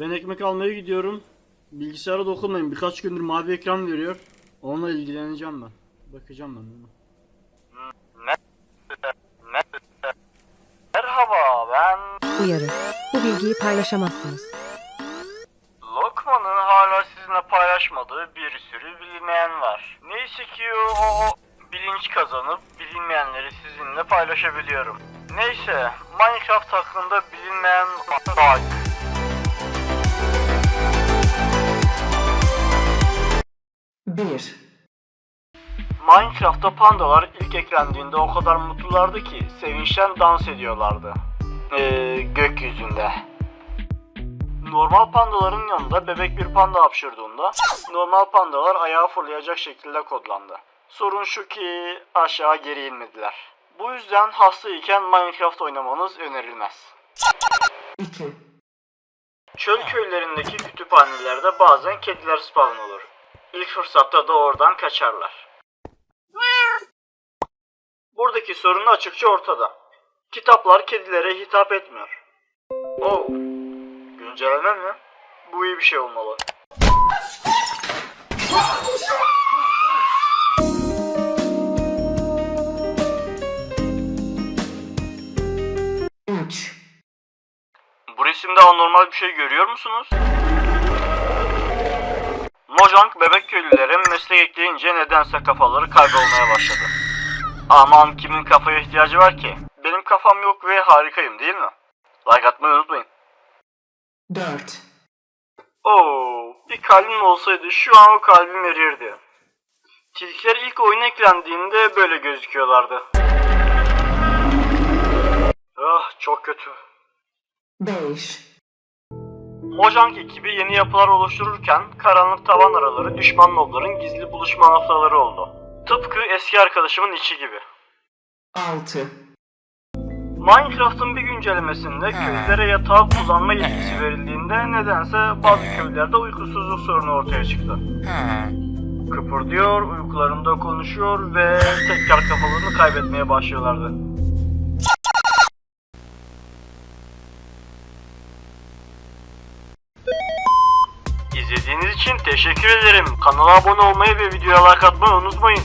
Ben ekmek almaya gidiyorum. Bilgisayara dokunmayın. Birkaç gündür mavi ekran veriyor. Onunla ilgileneceğim ben. Bakacağım ben ona. Merhaba ben Uyarı. Bu bilgiyi paylaşamazsınız. Lokman'ın hala sizinle paylaşmadığı bir sürü bilinmeyen var. Neyse ki o, o bilinç kazanıp bilinmeyenleri sizinle paylaşabiliyorum. Neyse Minecraft hakkında bilinmeyen var. Bir. Minecraft'ta pandalar ilk eklendiğinde o kadar mutlulardı ki sevinçten dans ediyorlardı. Ee, gökyüzünde. Normal pandaların yanında bebek bir panda hapşırdığında normal pandalar ayağı fırlayacak şekilde kodlandı. Sorun şu ki aşağı geri inmediler. Bu yüzden hastayken Minecraft oynamanız önerilmez. 2. Çöl köylerindeki kütüphanelerde bazen kediler spawn olur. İlk fırsatta da oradan kaçarlar. Buradaki sorun açıkça ortada. Kitaplar kedilere hitap etmiyor. Oh, güncelleme mi? Bu iyi bir şey olmalı. Bu resimde anormal bir şey görüyor musunuz? Mojang bebek köylülere meslek ekleyince nedense kafaları kaybolmaya başladı. Aman kimin kafaya ihtiyacı var ki? Benim kafam yok ve harikayım değil mi? Like atmayı unutmayın. Dört. Oo, bir kalbim olsaydı şu an o kalbim erirdi. Tilkiler ilk oyuna eklendiğinde böyle gözüküyorlardı. Ah çok kötü. Beş. Mojang ekibi yeni yapılar oluştururken karanlık tavan araları düşman mobların gizli buluşma noktaları oldu. Tıpkı eski arkadaşımın içi gibi. Altı. Minecraft'ın bir güncellemesinde köylülere yatağı kullanma yetkisi verildiğinde nedense bazı köylerde uykusuzluk sorunu ortaya çıktı. Kıpırdıyor, uykularında konuşuyor ve tekrar kafalarını kaybetmeye başlıyorlardı. İzlediğiniz için teşekkür ederim. Kanala abone olmayı ve videoya like atmayı unutmayın.